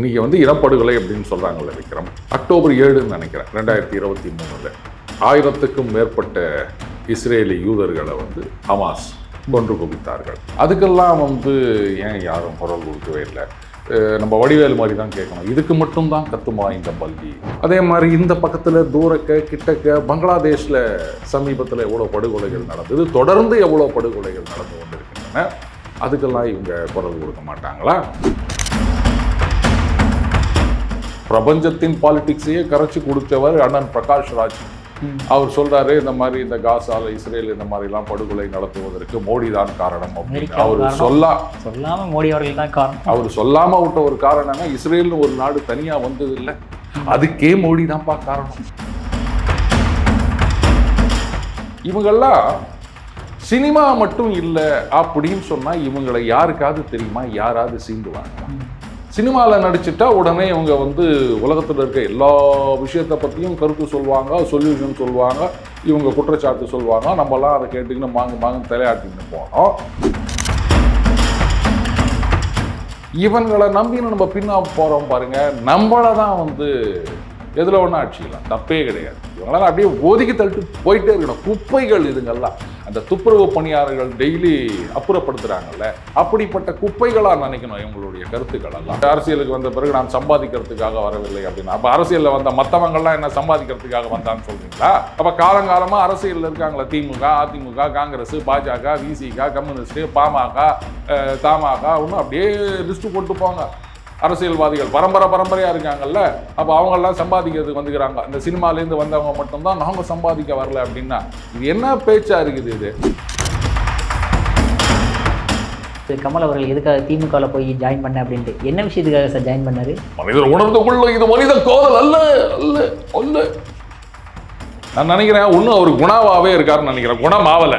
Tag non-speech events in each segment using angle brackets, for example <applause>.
இன்னைக்கு வந்து இனப்படுகொலை அப்படின்னு சொல்கிறாங்கல்ல விக்ரம். அக்டோபர் ஏழுன்னு நினைக்கிறேன் ரெண்டாயிரத்தி இருபத்தி மூணில். ஆயிரத்துக்கும் மேற்பட்ட இஸ்ரேலி யூதர்களை வந்து ஹமாஸ் கொன்று குவித்தார்கள். அதுக்கெல்லாம் வந்து ஏன் யாரும் குரல் கொடுக்கவே இல்லை? நம்ம வடிவேல் மாதிரி தான் கேட்கணும். இதுக்கு மட்டும்தான் கத்துமா இந்த பல்வி அதே மாதிரி இந்த பக்கத்தில் தூரக்க கிட்டக்க பங்களாதேஷில் சமீபத்தில் எவ்வளோ படுகொலைகள் நடந்தது தொடர்ந்து எவ்வளோ படுகொலைகள் நடந்து கொண்டிருக்கின்றன அதுக்கெல்லாம் இவங்க குரல் கொடுக்க மாட்டாங்களா? பிரபஞ்சத்தின் பாலிடிக்ஸையே கரைச்சி கொடுத்தவர் அண்ணன் பிரகாஷ் ராஜ். அவர் சொல்றாரு இந்த மாதிரி இந்த காசால இஸ்ரேல் இந்த மாதிரி எல்லாம் படுகொலை நடத்துவதற்கு மோடி தான் காரணம் அப்படின்னு. அவர். சொல்லா சொல்லாம மோடி அவர்கள் தான் காரணம். அவர் சொல்லாம விட்ட ஒரு காரணம்னா இஸ்ரேல்னு ஒரு நாடு தனியா வந்தது இல்ல அதுக்கே மோடி தான்ப்பா காரணம். இவங்கெல்லாம் சினிமா மட்டும் இல்லை அப்படின்னு சொன்னா இவங்களை யாருக்காவது தெரியுமா? யாராவது சீண்டுவாங்க சினிமாவில் நடிச்சுட்டா உடனே இவங்க வந்து உலகத்தில் இருக்க எல்லா விஷயத்தை பற்றியும் கருத்து சொல்லுவாங்க சொல்யூஷன் சொல்லுவாங்க இவங்க குற்றச்சாட்டு சொல்லுவாங்க நம்மலாம் அதை கேட்டுக்கின்னு மாங்க மாங்க தலையாட்டின்னு போனோம். இவங்களை நம்பின்னு நம்ம பின்னா போகிறோம் பாருங்கள் நம்மளை தான் வந்து எதில் ஒன்றும் ஆட்சியில் தப்பே கிடையாது. இவங்களாம் அப்படியே ஒதுக்கி தள்ளிட்டு போயிட்டே இருக்கணும். குப்பைகள் இதுங்கெல்லாம். அந்த துப்புரவு பணியாளர்கள் டெய்லி அப்புறப்படுத்துறாங்கல்ல. அப்படிப்பட்ட குப்பைகளாக நினைக்கணும் இவங்களுடைய கருத்துக்கள் எல்லாம் அரசியலுக்கு வந்த பிறகு நான் சம்பாதிக்கிறதுக்காக வரவில்லை அப்படின்னு. அப்போ அரசியலில் வந்த மற்றவங்கள்லாம் என்ன சம்பாதிக்கிறதுக்காக வந்தான்னு சொல்றீங்களா? அப்போ காலங்காலமாக அரசியலில் இருக்காங்களா. திமுக அதிமுக காங்கிரஸ் பாஜக விசிக கம்யூனிஸ்ட் பாமக தாமாக தமாக ஒன்றும் அப்படியே லிஸ்ட்டு போட்டு போங்க அரசியல்வாதிகள் பரம்பரை பரம்பரையா இருக்காங்கல்ல அப்போ அவங்கெல்லாம் சம்பாதிக்கிறதுக்கு வந்துக்கிறாங்க. இந்த சினிமாலேருந்து வந்தவங்க மட்டும்தான் நாங்க சம்பாதிக்க வரல அப்படின்னா இது என்ன பேச்சா இருக்குது இது? திரு கமல் அவர்கள் எதுக்காக திமுகவில் போய் ஜாயின் பண்ண அப்படின்ட்டு என்ன விஷயத்துக்காக சார் ஜாயின் பண்ணாரு? மனிதர் உணர்ந்து கொள்ள இது மனித கோதல் அல்ல அல்ல அல்ல. நான் நினைக்கிறேன் ஒன்றும் அவர் குணாவாவே இருக்காருன்னு நினைக்கிறேன் குணமாவல.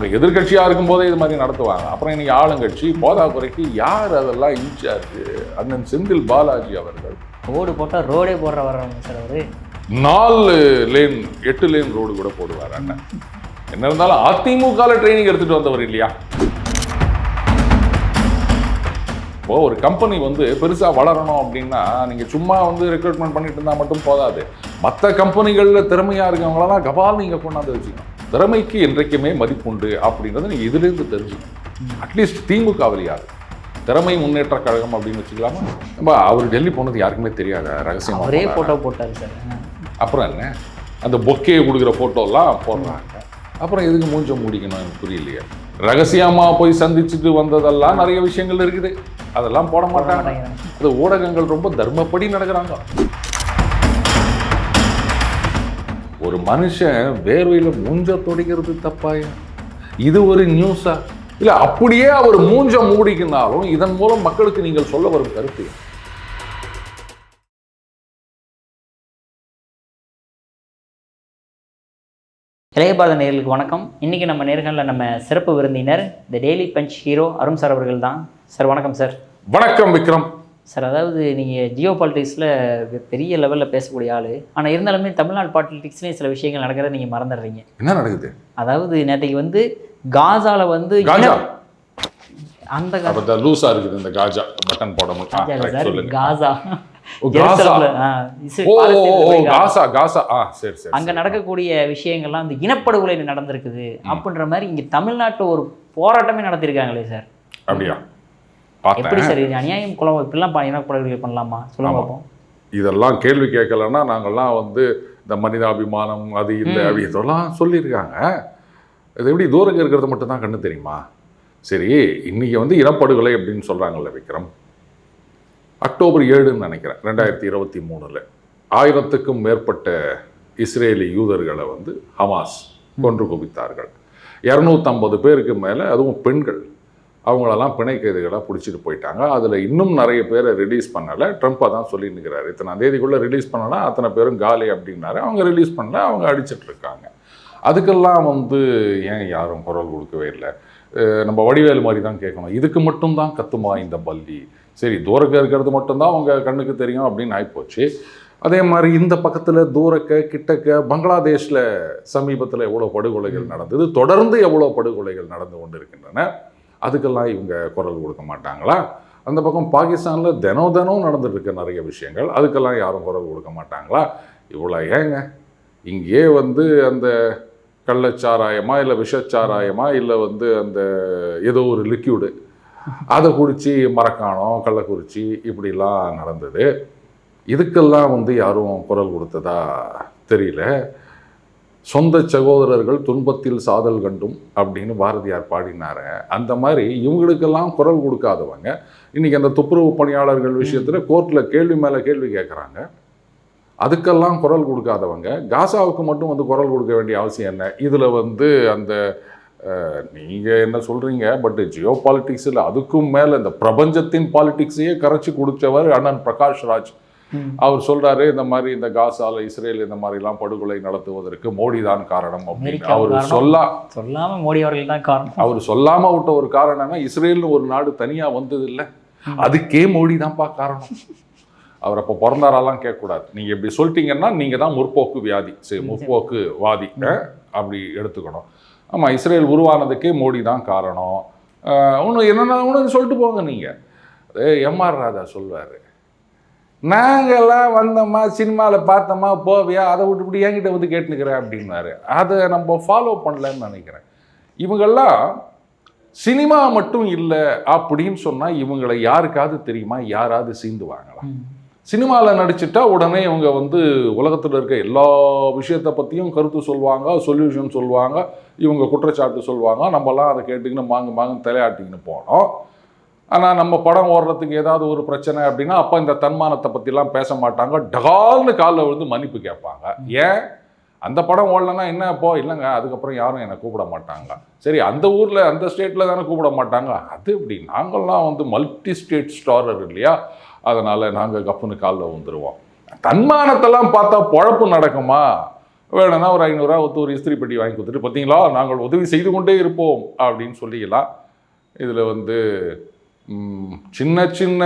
அவங்க எதிர்க்கட்சியா இருக்கும்போதே இது மாதிரி நடத்துவாங்க. அப்புறம் இன்னைக்கு ஆளுங்கட்சி போதாக்குறைக்கு யார் அதெல்லாம் இன்சார்ஜ் அண்ணன் செந்தில் பாலாஜி அவர்கள். ரோடு போட்டால் ரோடே போடுற வர்றவங்க சார் அவரு. நாலு லேன் எட்டு லேன் ரோடு கூட போடுவார் அண்ணன். என்ன இருந்தாலும் அதிமுகல ட்ரைனிங் எடுத்துட்டு வந்தவர் இல்லையா? இப்போ ஒரு கம்பெனி வந்து பெருசா வளரணும் அப்படின்னா நீங்க சும்மா வந்து ரெக்ரூட்மெண்ட் பண்ணிட்டு இருந்தா மட்டும் போதாது. மற்ற கம்பெனிகள்ல திறமையா இருக்கவங்களெல்லாம் கபால் நீங்க கொண்டாந்து வச்சுக்கணும். திறமைக்கு என்றைக்குமே மதிப்புண்டு அப்படின்றத நீங்க இதுல இருந்து தெரிஞ்சுக்கணும். அட்லீஸ்ட் திமுகவில் யாரு திறமை முன்னேற்ற கழகம் அப்படின்னு வச்சுக்கலாமா? நம்ம அவர் டெல்லி போனது யாருக்குமே தெரியாத? ரகசியமா அவரே போனாரா? போட்டோ போட்டாரு சார். அப்புறம் என்ன? அந்த பொக்கே கொடுக்குற ஃபோட்டோலாம் போடுறாங்க. அப்புறம் எதுக்கு மூஞ்ச முடிக்கணும் எனக்கு புரியலையே. ரகசியமா போய் சந்திச்சுட்டு வந்ததெல்லாம் நிறைய விஷயங்கள் இருக்குது. அதெல்லாம் போட மாட்டாங்க. அது ஊடகங்கள் ரொம்ப தர்மப்படி நடக்கிறாங்க. ஒரு மனுஷன் வேர்வையில மூஞ்ச தொடைக்கிறது தப்பாயா? இது ஒரு நியூஸா இல்ல அப்படியே அவர் மூஞ்ச மூடிக்கினாலும் இதன் மூலம் மக்களுக்கு நீங்கள் சொல்ல வரும் கருத்து என்ன? இளைய பாரத நேர்களுக்கு வணக்கம். இன்னைக்கு நம்ம நேர்களில் நம்ம சிறப்பு விருந்தினர் the daily punch hero Arun sir அவர்கள் தான். சார் வணக்கம் சார். வணக்கம் விக்ரம். சார் அதாவது நீங்கள் ஜியோ பாலிட்டிக்ஸில் பெரிய லெவலில் பேசக்கூடிய ஆள். ஆனால் இருந்தாலுமே தமிழ்நாடு பாலிட்டிக்ஸ்லேயும் சில விஷயங்கள் நடக்கிறத நீங்கள் மறந்துடுறீங்க. என்ன நடக்குது? அதாவது நேற்றைக்கு வந்து காசால வந்து அந்த இந்த லூசா இருக்குது இந்த காஜா பட்டன் போட முடியும் காசா அங்க. நடக்கக்கூடிய விஷயங்கள்லாம் அந்த இனப்படுகொலை நடந்திருக்குது. அப்படின்ற மாதிரி இங்க தமிழ்நாட்டுல ஒரு போராட்டமே நடத்திருக்காங்களே சார். அப்படியா? எப்படி சார் இது அநியாயம்? குலம் இப்படிலாம் இனப்படுகொலை பண்ணலாமா? சொல்லுங்க. பார்ப்போம். இதெல்லாம் கேள்வி கேட்கலன்னா நாங்கெல்லாம் வந்து இந்த மனிதாபிமானம் அது இல்லை. அப்படி இதெல்லாம் சொல்லியிருக்காங்க. இது எப்படி தூரம் இருக்கிறது மட்டும் தான் கண்ணு தெரியுமா? சரி இன்னைக்கு வந்து இனப்படுகொலை அப்படின்னு சொல்றாங்கல்ல விக்ரம். அக்டோபர் ஏழுன்னு நினைக்கிறேன் ரெண்டாயிரத்தி இருபத்தி மூணுல. ஆயிரத்துக்கும் மேற்பட்ட இஸ்ரேலி யூதர்களை வந்து ஹமாஸ் கொன்று குவித்தார்கள். இரநூத்தம்பது பேருக்கு மேலே அதுவும் பெண்கள். அவங்களெல்லாம் பிணை கைதிகளாக பிடிச்சிட்டு போயிட்டாங்க. அதில் இன்னும் நிறைய பேரை ரிலீஸ் பண்ணலை. ட்ரம்ப் தான் சொல்லி இத்தனை தேதிக்குள்ளே ரிலீஸ் பண்ணலாம் அத்தனை பேரும் காலி அப்படின்னாரு. அவங்க ரிலீஸ் பண்ணல அவங்க அடிச்சிட்டு இருக்காங்க. அதுக்கெல்லாம் வந்து ஏன் யாரும் குரல் கொடுக்கவே இல்லை? நம்ம வடிவேல் மாதிரி தான் கேட்கணும். இதுக்கு மட்டும்தான் கத்துமா இந்த பல்லி? சரி தூரக்க இருக்கிறது மட்டும்தான் அவங்க கண்ணுக்கு தெரியும் அப்படின்னு ஆகிப்போச்சு அதே மாதிரி இந்த பக்கத்தில் தூரக்க கிட்டக்க பங்களாதேஷில் சமீபத்தில் எவ்வளோ படுகொலைகள் நடந்தது தொடர்ந்து எவ்வளோ படுகொலைகள் நடந்து கொண்டிருக்கின்றன அதுக்கெல்லாம் இவங்க குரல் கொடுக்க மாட்டாங்களா? அந்த பக்கம் பாகிஸ்தானில் தினம் தினம் நடந்துட்டுருக்க நிறைய விஷயங்கள். அதுக்கெல்லாம் யாரும் குரல் கொடுக்க மாட்டாங்களா? இவ்வளோ ஏங்க? இங்கேயே வந்து அந்த கள்ளச்சாராயமா இல்லை விஷச்சாராயமா இல்லை வந்து அந்த ஏதோ ஒரு லிக்யூடு அதை குடித்து மரக்காணம் கள்ளக்குறிச்சி இப்படிலாம் நடந்தது. இதுக்கெல்லாம் வந்து யாரும் குரல் கொடுத்ததா தெரியல. சொந்த சகோதரர்கள் துன்பத்தில் சாதல் கண்டும் அப்படின்னு பாரதியார் பாடினாரு. அந்த மாதிரி இவங்களுக்கெல்லாம் குரல் கொடுக்காதவங்க. இன்னைக்கு அந்த துப்புரவு பணியாளர்கள் விஷயத்தில் கோர்ட்டில் கேள்வி மேலே கேள்வி கேட்குறாங்க அதுக்கெல்லாம் குரல் கொடுக்காதவங்க. காசாவுக்கு மட்டும் வந்து குரல் கொடுக்க வேண்டிய அவசியம் என்ன? இதில் வந்து அந்த நீங்கள் என்ன சொல்கிறீங்க பட் ஜியோ பாலிட்டிக்ஸில் அதுக்கும் மேலே இந்த பிரபஞ்சத்தின் பாலிட்டிக்ஸையே கரைச்சி குடித்தவர் அண்ணன் பிரகாஷ் ராஜ். அவர் சொல்றாரு இந்த மாதிரி இந்த காசால இஸ்ரேல் இந்த மாதிரிலாம் படுகொலை நடத்துவதற்கு மோடி தான் காரணம் அப்படின்னு. அவர். சொல்லா சொல்லாம மோடி அவர்கள் தான் காரணம். அவர் சொல்லாம விட்ட ஒரு காரணம்னா இஸ்ரேல்னு ஒரு நாடு தனியா வந்தது இல்ல அதுக்கே மோடி தான்ப்பா காரணம். அவர் அப்போ பிறந்தாரெல்லாம் கேட்கக்கூடாது. நீங்க இப்படி சொல்லிட்டீங்கன்னா நீங்க தான் முற்போக்கு வியாதி சரி முற்போக்கு வாதி. அப்படி எடுத்துக்கணும். ஆமா இஸ்ரேல் உருவானதுக்கே மோடி தான் காரணம் ஒன்று என்னென்ன ஒன்று சொல்லிட்டு போங்க நீங்க. அது எம்ஆர் ராதா சொல்வாரு நாங்கெல்லாம் வந்தோமா சினிமாவில் பார்த்தோமா போவியா? அதை விட்டு இப்படி என்கிட்ட வந்து கேட்டுனுக்கிறேன் அப்படின்னாரு. அதை நம்ம ஃபாலோ பண்ணலன்னு நினைக்கிறேன். இவங்கெல்லாம் சினிமா மட்டும் இல்லை அப்படின்னு சொன்னால் இவங்களை யாருக்காவது தெரியுமா? யாராவது சீந்துவாங்களா. சினிமாவில் நடிச்சிட்டா உடனே இவங்க வந்து உலகத்தில் இருக்க எல்லா விஷயத்தை பற்றியும் கருத்து சொல்லுவாங்க சொல்யூஷன் சொல்லுவாங்க இவங்க குற்றச்சாட்டு சொல்லுவாங்க நம்மலாம் அதை கேட்டுக்கின்னு மாங்கு மாங்கு தலையாட்டிக்கின்னு போனோம். ஆனால் நம்ம படம் ஓடுறதுக்கு ஏதாவது ஒரு பிரச்சனை அப்படின்னா அப்போ இந்த தன்மானத்தை பற்றிலாம் பேச மாட்டாங்க. டகால்னு காலில் விழுந்து மன்னிப்பு கேட்பாங்க. ஏன்? அந்த படம் ஓடலன்னா என்ன அப்போ? இல்லைங்க அதுக்கப்புறம் யாரும் என்னை கூப்பிட மாட்டாங்க. சரி அந்த ஊரில் அந்த ஸ்டேட்டில் தானே கூப்பிட மாட்டாங்க. அது இப்படி நாங்கள்லாம் வந்து மல்டி ஸ்டேட் ஸ்டாரர் இல்லையா? அதனால் நாங்கள் கப்புன்னு காலில் வந்துடுவோம் தன்மானத்தெல்லாம் பார்த்தா பொழப்பு நடக்குமா? வேணும்னா ஒரு ஐநூறுரூவா ஒத்து ஒரு இஸ்திரி பெட்டி வாங்கி கொடுத்துட்டு பார்த்தீங்களா நாங்கள் உதவி செய்து கொண்டே இருப்போம். அப்படின்னு சொல்லிக்கலாம் இதில் வந்து சின்ன சின்ன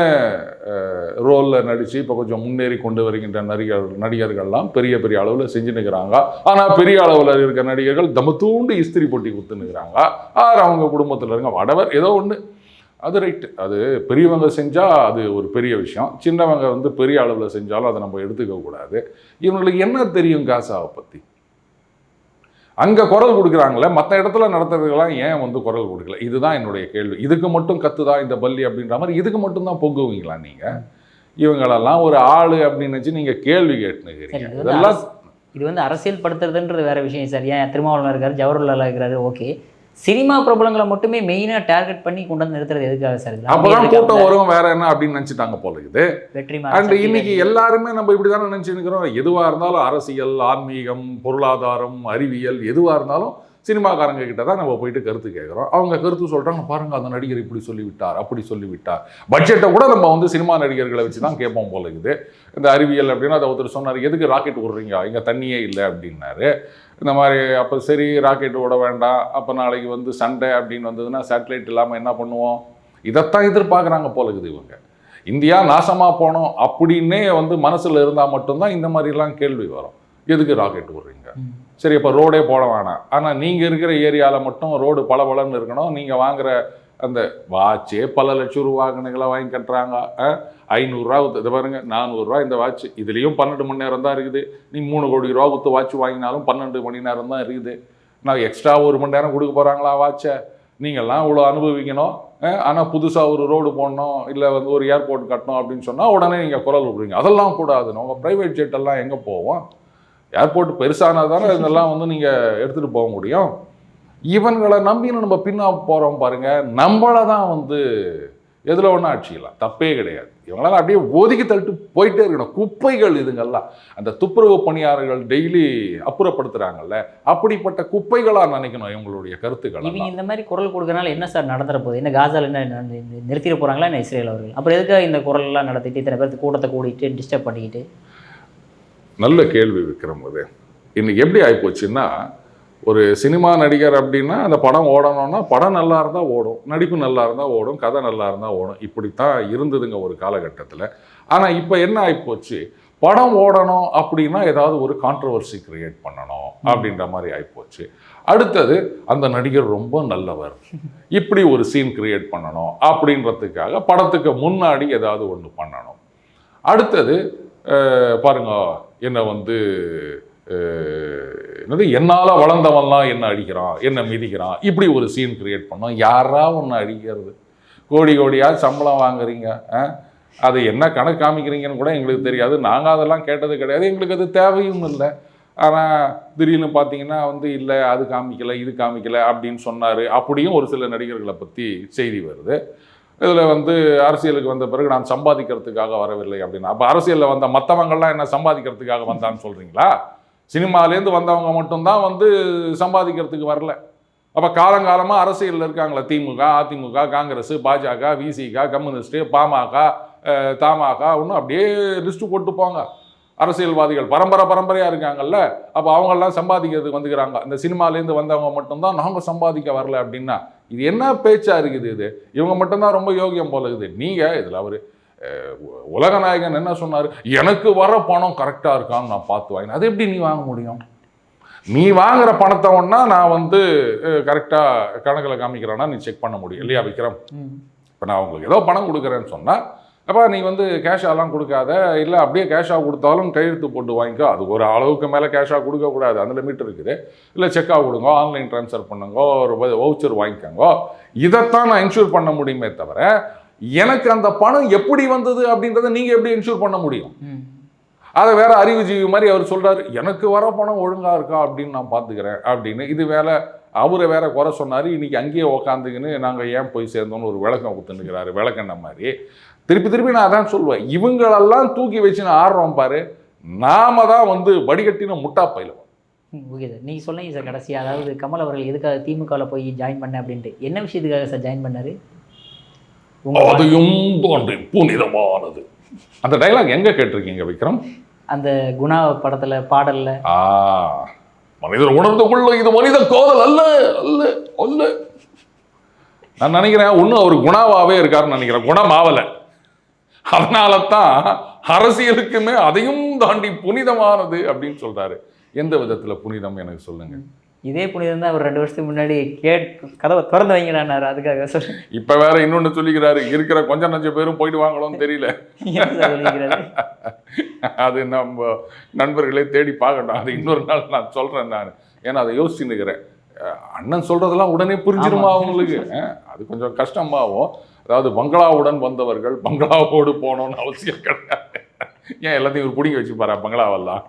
ரோலில் நடித்து இப்போ கொஞ்சம் முன்னேறி கொண்டு வருகின்ற நடிகர் நடிகர்கள்லாம் பெரிய பெரிய அளவில் செஞ்சுன்னுக்கிறாங்க. ஆனால் பெரிய அளவில் இருக்க நடிகர்கள் தமத்தூண்டு இஸ்திரி பொட்டி குத்துனுக்குறாங்க ஆர் அவங்க குடும்பத்தில் இருங்க வடவர் ஏதோ ஒன்று அது ரைட்டு அது பெரியவங்க செஞ்சால் அது ஒரு பெரிய விஷயம். சின்னவங்க வந்து பெரிய அளவில் செஞ்சாலும் அதை நம்ம எடுத்துக்க கூடாது இவங்களுக்கு என்ன தெரியும் காசாவை பற்றி அங்கே குரல் கொடுக்குறாங்களே மற்ற இடத்துல நடத்துறதுக்கெல்லாம் ஏன் வந்து குரல் கொடுக்கல? இதுதான் என்னுடைய கேள்வி. இதுக்கு மட்டும் கத்துதா இந்த பள்ளி அப்படின்ற மாதிரி இதுக்கு மட்டும் தான் பொங்குவீங்களா நீங்கள் இவங்களெல்லாம் ஒரு ஆளு அப்படின்னு வச்சு நீங்கள் கேள்வி கேட்டுனுக்கிறீங்க. இது வந்து இதெல்லாம் இது வந்து அரசியல் படுத்துறதுன்றது வேற விஷயம். சார் ஏன் திருமாவளவன் இருக்காரு ஜவஹர்லால் இருக்காரு ஓகே. சினிமா பிரபலங்களை மட்டுமே மெயினாக டார்கெட் பண்ணி கொண்டு வந்து நிறுத்துறது எதுக்காக சார் அப்பதான் கூட்டம் வரும் வேற என்ன அப்படின்னு நினைச்சிட்டாங்க போல இருக்குது. வெற்றி அண்ட் இன்னைக்கு எல்லாருமே நம்ம இப்படி தானே நினச்சிருக்கிறோம். எதுவாக இருந்தாலும் அரசியல் ஆன்மீகம் பொருளாதாரம் அறிவியல் எதுவாக இருந்தாலும் சினிமாக்காரங்க கிட்ட தான் நம்ம போயிட்டு கருத்து கேட்குறோம் அவங்க கருத்து சொல்கிறாங்க பாருங்க அந்த நடிகர் இப்படி சொல்லிவிட்டார் அப்படி சொல்லிவிட்டார். பட்ஜெட்டை கூட நம்ம வந்து சினிமா நடிகர்களை வச்சு தான் கேட்போம் போல இருக்குது. இந்த அறிவியல் அப்படின்னா அதை ஒருத்தர் சொன்னார் எதுக்கு ராக்கெட் விடுறீங்க இங்கே தண்ணியே இல்லை அப்படின்னாரு. இந்த மாதிரி அப்போ சரி ராக்கெட் விட வேண்டாம் அப்போ நாளைக்கு வந்து சண்டை அப்படின்னு வந்ததுன்னா சேட்டலைட் இல்லாமல் என்ன பண்ணுவோம்? இதைத்தான் எதிர்பார்க்குறாங்க போல இருக்குது இவங்க. இந்தியா நாசமாக போனோம் அப்படின்னே வந்து மனசில் இருந்தால் மட்டும்தான் இந்த மாதிரிலாம் கேள்வி வரும். எதுக்கு ராக்கெட் விடுறீங்க சரி இப்போ ரோடே போட வேணாம். ஆனால் நீங்கள் இருக்கிற ஏரியாவில் மட்டும் ரோடு பளபளன்னு இருக்கணும். நீங்கள் வாங்குற அந்த வாட்சே பல லட்சம் ரூபாங்கனுங்களை வாங்கி கட்டுறாங்க. அஹ், ஐநூறுரூவா இது பாருங்க நானூறுரூவா இந்த வாட்ச். இதுலேயும் பன்னெண்டு மணி நேரம் தான் இருக்குது. நீ மூணு கோடி ரூபா கொடுத்து வாட்ச் வாங்கினாலும் பன்னெண்டு மணி நேரம் தான் இருக்குது. நான் எக்ஸ்ட்ரா ஒரு மணி நேரம் கொடுக்க போகிறாங்களா வாட்சை? நீங்கள்லாம் இவ்வளோ அனுபவிக்கணும். ஆனால் புதுசாக ஒரு ரோடு போடணும் இல்லை வந்து ஒரு ஏர்போர்ட் கட்டணும் அப்படின்னு சொன்னால் உடனே நீங்கள் குரல் விடுறீங்க அதெல்லாம் கூடாது. உங்கள் ப்ரைவேட் ஜெட்டெல்லாம் எங்கே போவோம்? ஏர்போர்ட் பெருசானால் தானே இதெல்லாம் வந்து நீங்கள் எடுத்துகிட்டு போக முடியும்? இவன்களை நம்பி நம்ம பின்னா போகிறோம் பாருங்க. நம்மளை தான் வந்து எதில் ஒன்றா அடிச்சிக்கலாம் தப்பே கிடையாது. இவங்களாம் அப்படியே ஒதுக்கி தள்ளிட்டு போயிட்டே இருக்கணும். குப்பைகள் இதுங்கெல்லாம் அந்த துப்புரவு பணியாளர்கள் டெய்லி அப்புறப்படுத்துகிறாங்கல்ல அப்படிப்பட்ட குப்பைகளாக நினைக்கணும் இவங்களுடைய கருத்துக்கள் இவங்க இந்த மாதிரி குரல் கொடுக்கறனால என்ன சார் நடந்துற போகுது? என்ன காசால என்ன நிறுத்திட போறாங்களா என்ன இஸ்ரேல் அவர்கள்? அப்புறம் எதுக்காக இந்த குரல் எல்லாம் நடத்திட்டு இத்தனை பேருக்கு கூட்டத்தை கூட்டிட்டு டிஸ்டர்ப் பண்ணிக்கிட்டு? நல்ல கேள்வி விக்ரம் அது இன்னைக்கு எப்படி ஆயிப்போச்சுன்னா ஒரு சினிமா நடிகர் அப்படின்னா அந்த படம் ஓடணும்னா படம் நல்லா இருந்தால் ஓடும் நடிப்பு நல்லா இருந்தால் ஓடும் கதை நல்லா இருந்தால் ஓடும். இப்படித்தான் இருந்ததுங்க ஒரு காலகட்டத்தில். ஆனால் இப்போ என்ன ஆகிப்போச்சு படம் ஓடணும் அப்படின்னா ஏதாவது ஒரு கான்ட்ரவர்சி கிரியேட் பண்ணணும் அப்படின்ற மாதிரி ஆகிப்போச்சு அடுத்தது அந்த நடிகர் ரொம்ப நல்லவர். இப்படி ஒரு சீன் கிரியேட் பண்ணணும் அப்படின்றதுக்காக படத்துக்கு முன்னாடி ஏதாவது ஒன்று பண்ணணும். அடுத்தது பாருங்க என்னை வந்து என்னது என்னால் வளர்ந்தவன்லாம் என்ன அடிக்கிறான் என்ன மிதிக்கிறான்? இப்படி ஒரு சீன் கிரியேட் பண்ணோம் யாரா ஒன்று அடிக்கிறது? கோடி கோடியாக சம்பளம் வாங்குறீங்க ஆ? அது என்ன கணக்கு காமிக்கிறீங்கன்னு கூட எங்களுக்கு தெரியாது. நாங்கள் அதெல்லாம் கேட்டது கிடையாது. எங்களுக்கு அது தேவையும் இல்லை. ஆனால் திடீர்னு பார்த்தீங்கன்னா வந்து இல்லை அது காமிக்கலை இது காமிக்கலை அப்படின்னு சொன்னார். அப்படியும் ஒரு சில நடிகர்களை பற்றி செய்தி வருது. இதில் வந்து அரசியலுக்கு வந்த பிறகு நான் சம்பாதிக்கிறதுக்காக வரவில்லை அப்படின்னு. அப்போ அரசியலில் வந்த மற்றவங்கள்லாம் என்ன சம்பாதிக்கிறதுக்காக வந்தான்னு சொல்கிறீங்களா சினிமாலேருந்து வந்தவங்க மட்டும்தான் வந்து சம்பாதிக்கிறதுக்கு வரல. அப்போ காலங்காலமாக அரசியலில் இருக்காங்களே திமுக அதிமுக காங்கிரஸ் பாஜக விசிக கம்யூனிஸ்ட்டு பாமக தமாக ஒன்றும் அப்படியே லிஸ்ட்டு போட்டு போங்க. அரசியல்வாதிகள் பரம்பரை பரம்பரையாக இருக்காங்கல்ல அப்போ அவங்கெல்லாம் சம்பாதிக்கிறதுக்கு வந்துக்கிறாங்க. இந்த சினிமாலேருந்து வந்தவங்க மட்டும்தான் நாங்கள் சம்பாதிக்க வரல அப்படின்னா இது என்ன பேச்சாக இருக்குது இது? இவங்க மட்டும்தான் ரொம்ப யோகியம் போல இருக்குது. நீங்கள் இதில் அவர் உலகநாயகன் என்ன சொன்னார்? எனக்கு வர பணம் கரெக்டாக இருக்கான்னு நான் பார்த்து வாங்கினேன். அது எப்படி நீ வாங்க முடியும்? நீ வாங்குற பணத்தை ஒன்றா நான் வந்து கரெக்டாக கணக்கில் காமிக்கிறேன்னா நீ செக் பண்ண முடியும். இல்லையா விக்ரம். இப்போ நான் உங்களுக்கு ஏதோ பணம் கொடுக்குறேன்னு சொன்னால் அப்போ நீ வந்து கேஷாலாம் கொடுக்காத. இல்லை அப்படியே கேஷாக கொடுத்தாலும் கையெழுத்து போட்டு வாங்கிக்கோ. அது ஒரு அளவுக்கு மேலே கேஷாக கொடுக்கக்கூடாது அந்த லிமிட் இருக்குது. இல்லை செக்காக கொடுங்க ஆன்லைன் ட்ரான்ஸ்ஃபர் பண்ணுங்க ஒரு வவுச்சர் வாங்கிக்கோங்க. இதைத்தான் நான் இன்சூர் பண்ண முடியுமே தவிர எனக்கு அந்த பணம் எப்படி வந்தது அப்படின்றத நீங்கள் எப்படி இன்சூர் பண்ண முடியும். அதை வேற அறிவுஜீவி மாதிரி அவர் சொல்றாரு எனக்கு வர பணம் ஒழுங்கா இருக்கா? அப்படின்னு நான் பார்த்துக்கிறேன் அப்படின்னு. இது வேலை அவரை வேற குறை சொன்னாரு இன்னைக்கு அங்கேயே உக்காந்துக்கின்னு நாங்கள் ஏன் போய் சேர்ந்தோம்னு ஒரு விளக்கம் கொடுத்துன்னுக்கிறாரு விளக்கண்ண மாதிரி. திருப்பி திருப்பி நான் அதான் சொல்லுவேன் இவங்களெல்லாம் தூக்கி வச்சு நான் ஆடுறோம் பாரு நாம தான் வந்து வடிகட்டின முட்டா பயிலுவோம் ம், ஓகே சார் நீங்கள் சொன்னீங்க சார் கடைசியா அதாவது கமல் அவர்கள் எதுக்காக திமுகவில் போய் ஜாயின் பண்ண அப்படின்ட்டு. என்ன விஷயத்துக்காக சார் ஜாயின் பண்ணாரு? அதையும் தோன்றி புனிதமானது. அந்த டைலாக் எங்க கேட்டிருக்கீங்க விக்ரம்? அந்த குணா படத்துல பாடல்ல. ஆ மனிதர் உணர்ந்து கொள்ள இது மனித கோதல் அல்ல அல்ல அல்ல. நான் நினைக்கிறேன் ஒன்றும் அவர் குணாவாவே இருக்காருன்னு நினைக்கிறேன் குணமாவல. அதனால தான் அரசியலுக்குமே அதையும் தாண்டி புனிதமானது அப்படின்னு சொல்றாரு. எந்த விதத்துல புனிதம் எனக்கு சொல்லுங்க. இதே புனிதம் தான் அவர் ரெண்டு வருஷத்துக்கு முன்னாடி கேட் கதவை திறந்து வைங்கடான்னாரு அதுக்காக சார் இப்ப வேற இன்னொன்னு சொல்லிக்கிறாரு. இருக்கிற கொஞ்சம் நஞ்ச பேரும் போயிட்டு வாங்கணும்னு தெரியல. அது நம்ம நண்பர்களே தேடி பார்க்கட்டும். அது இன்னொரு நாள் நான் சொல்றேன் நான். ஏன்னா அதை யோசிச்சுன்னு இருக்கிறேன். அஹ் அண்ணன் சொல்றதெல்லாம் உடனே புரிஞ்சிருமா அவங்களுக்கு அது கொஞ்சம் கஷ்டமாகும் அதாவது பங்களாவுடன் வந்தவர்கள் பங்களாவோடு போகணும்னு அவசியம் கிடையாது. ஏன் எல்லாத்தையும் ஒரு பிடிங்கி வச்சுப்பாரா? பங்களாவெல்லாம்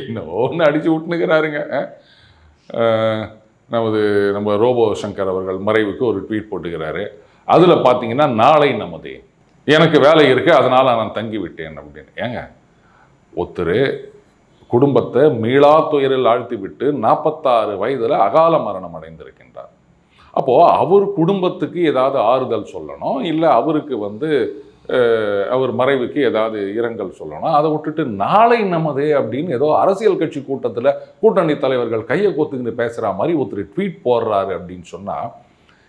என்னவோ ஒன்று அடித்து விட்டுனுக்கிறாருங்க நமது நம்ம ரோபோ சங்கர் அவர்கள் மறைவுக்கு ஒரு ட்வீட் போட்டுக்கிறாரு. அதில் பார்த்தீங்கன்னா நாளை நமது. எனக்கு வேலை இருக்கு அதனால் நான் தங்கி விட்டேன் அப்படின்னு. ஏங்க? ஒருத்தர் குடும்பத்தை மீளா துயரில் ஆழ்த்தி விட்டு நாற்பத்தாறு வயதில் அகால மரணம் அடைந்திருக்கின்றார். அப்போது அவர் குடும்பத்துக்கு ஏதாவது ஆறுதல் சொல்லணும்? இல்லை அவருக்கு வந்து அவர் மறைவுக்கு ஏதாவது இரங்கல் சொல்லணும். அதை விட்டுட்டு நாளை நமதே அப்படின்னு ஏதோ அரசியல் கட்சி கூட்டத்தில் கூட்டணி தலைவர்கள் கையை கோத்துக்கிட்டு பேசுகிற மாதிரி ஒருத்தர் ட்வீட் போடுறாரு அப்படின்னு சொன்னால்